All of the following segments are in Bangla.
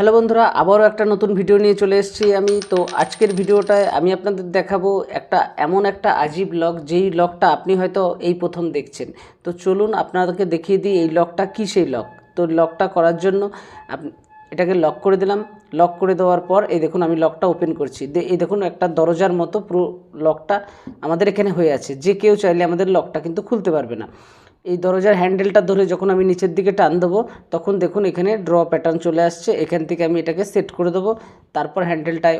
হ্যালো বন্ধুরা, আবারও একটা নতুন ভিডিও নিয়ে চলে এসেছি আমি। তো আজকের ভিডিওটায় আমি আপনাদের দেখাবো একটা, এমন একটা আজীব লক যেই লকটা আপনি হয়তো এই প্রথম দেখছেন। তো চলুন আপনাদেরকে দেখিয়ে দিই এই লকটা কী সেই লক তো লকটা করার জন্য এটাকে লক করে দিলাম। লক করে দেওয়ার পর, এই দেখুন আমি লকটা ওপেন করছি। এই দেখুন একটা দরজার মতো পুরো লকটা আমাদের এখানে হয়ে আছে। যে কেউ চাইলে আমাদের লকটা কিন্তু খুলতে পারবে না। এই দরজার হ্যান্ডেলটা ধরে যখন আমি নিচের দিকে টান দেবো, তখন দেখুন এখানে ড্র প্যাটার্ন চলে আসছে। এখান থেকে আমি এটাকে সেট করে দেবো। তারপর হ্যান্ডেলটায়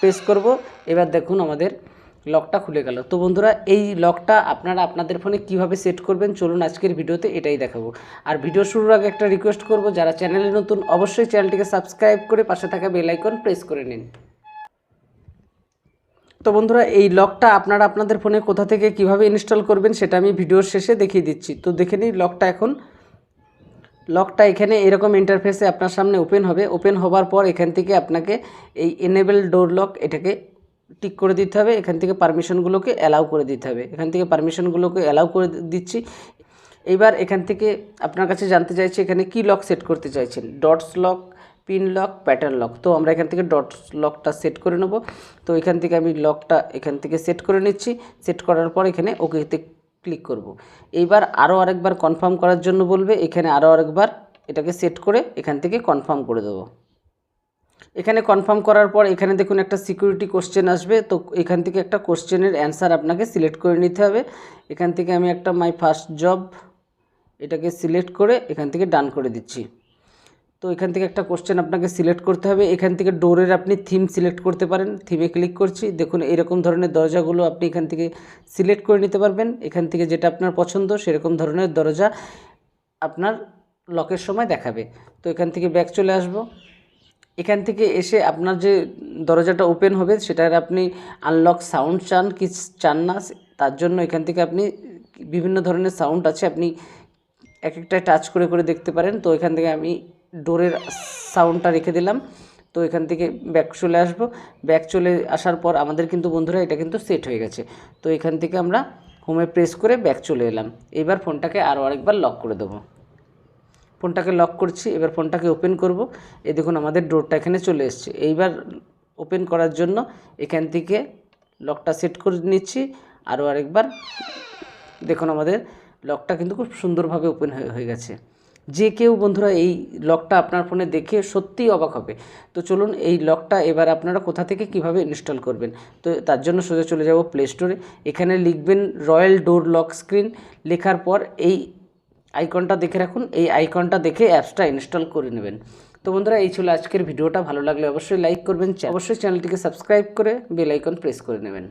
প্রেস করব। এবার দেখুন আমাদের লকটা খুলে গেল। তো বন্ধুরা, এই লকটা আপনারা আপনাদের ফোনে কীভাবে সেট করবেন চলুন আজকের ভিডিওতে এটাই দেখাবো। আর ভিডিও শুরুর আগে একটা রিকোয়েস্ট করব, যারা চ্যানেলে নতুন, অবশ্যই চ্যানেলটিকে সাবস্ক্রাইব করে পাশে থাকা বেল আইকন প্রেস করে নিন। তো বন্ধুরা, এই লকটা আপনারা আপনাদের ফোনে কোথা থেকে কীভাবে ইনস্টল করবেন সেটা আমি ভিডিওর শেষে দেখিয়ে দিচ্ছি। তো দেখে নিই লকটা এখন। লকটা এখানে এরকম ইন্টারফেসে আপনার সামনে ওপেন হবে। ওপেন হবার পর এখান থেকে আপনাকে এই এনেবেল ডোর লক এটাকে টিক করে দিতে হবে। এখান থেকে পারমিশনগুলোকে অ্যালাউ করে দিতে হবে। এখান থেকে পারমিশনগুলোকে অ্যালাউ করে দিচ্ছি। এইবার এখান থেকে আপনার কাছে জানতে চাইছি এখানে কি লক সেট করতে চাইছেন। Dots lock pin lock pattern lock তো আমরা এখান থেকে ডট লকটা সেট করে নেব। তো এখান থেকে আমি লকটা এখান থেকে সেট করে নিচ্ছি। সেট করার পর এখানে ওকেতে ক্লিক করব। এইবার আরও আরেকবার কনফার্ম করার জন্য বলবে, এখানে আরও আরেকবার এটাকে সেট করে এখান থেকে কনফার্ম করে দেবো। এখানে কনফার্ম করার পর এখানে দেখুন একটা সিকিউরিটি কোশ্চেন আসবে। তো এখান থেকে একটা কোশ্চেনের অ্যান্সার আপনাকে সিলেক্ট করে নিতে হবে। এখান থেকে আমি একটা মাই ফার্স্ট জব এটাকে সিলেক্ট করে এখান থেকে ডান করে দিচ্ছি। তো এখান থেকে একটা কোশ্চেন আপনাকে সিলেক্ট করতে হবে। এখান থেকে ডোরের আপনি থিম সিলেক্ট করতে পারেন। থিমে ক্লিক করছি। দেখুন, এরকম ধরনের দরজাগুলো আপনি এখান থেকে সিলেক্ট করে নিতে পারবেন। এখান থেকে যেটা আপনার পছন্দ, সেরকম ধরনের দরজা আপনার লকের সময় দেখাবে। তো এখান থেকে ব্যাক চলে আসব। এখান থেকে এসে আপনার যে দরজাটা ওপেন হবে, সেটার আপনি আনলক সাউন্ড চান কি চান না, তার জন্য এখান থেকে আপনি বিভিন্ন ধরনের সাউন্ড আছে, আপনি এক একটা টাচ করে করে দেখতে পারেন। তো এখান থেকে আমি ডোরের সাউন্ডটা রেখে দিলাম। তো এখান থেকে ব্যাক চলে আসব। ব্যাক চলে আসার পর আমাদের কিন্তু বন্ধুরা, এটা কিন্তু সেট হয়ে গেছে। তো এখান থেকে আমরা হোমে প্রেস করে ব্যাক চলে এলাম। এবার ফোনটাকে আরও আরেকবার লক করে দেবো। ফোনটাকে লক করছি, এবার ফোনটাকে ওপেন করব। এই দেখুন, আমাদের ডোরটা এখানে চলে এসছে। এইবার ওপেন করার জন্য এখান থেকে লকটা সেট করে নিচ্ছি। আরও আরেকবার দেখুন, আমাদের লকটা কিন্তু খুব সুন্দরভাবে ওপেন হয়ে হয়ে গেছে। যে কেউ বন্ধুরা এই লকটা আপনার ফোনে দেখে সত্যিই অবাক হবে। তো চলুন এই লকটা এবার আপনারা কোথা থেকে কীভাবে ইনস্টল করবেন? তো তার জন্য সোজা চলে যাব প্লে স্টোরে এখানে লিখবেন রয়্যাল ডোর লক স্ক্রিন লেখার পর এই আইকনটা দেখে রাখুন। এই আইকনটা দেখে অ্যাপসটা ইনস্টল করে নেবেন। তো বন্ধুরা, এই ছিল আজকের ভিডিওটা। ভালো লাগলে অবশ্যই লাইক করবেন। অবশ্যই চ্যানেলটিকে সাবস্ক্রাইব করে বেল আইকন প্রেস করে নেবেন।